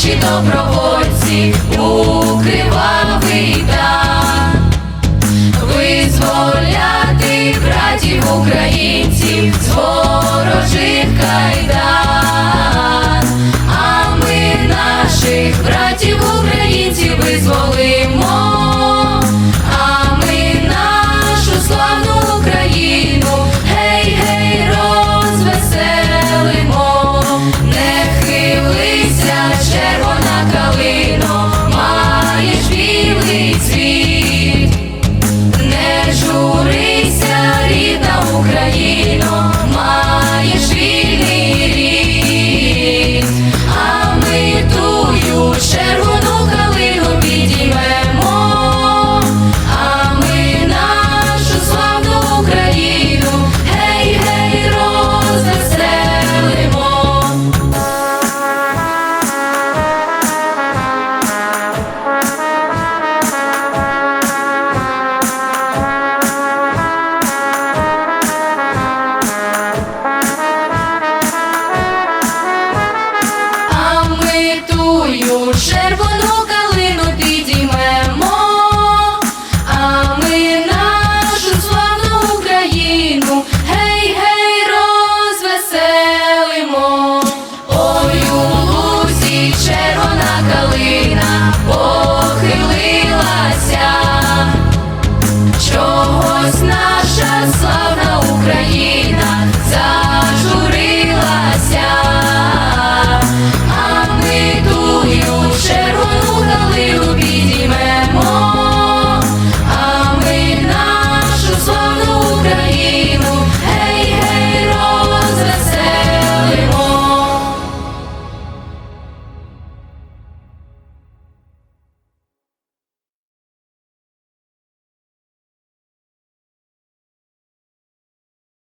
наші добровольці. У кривавий Жури share.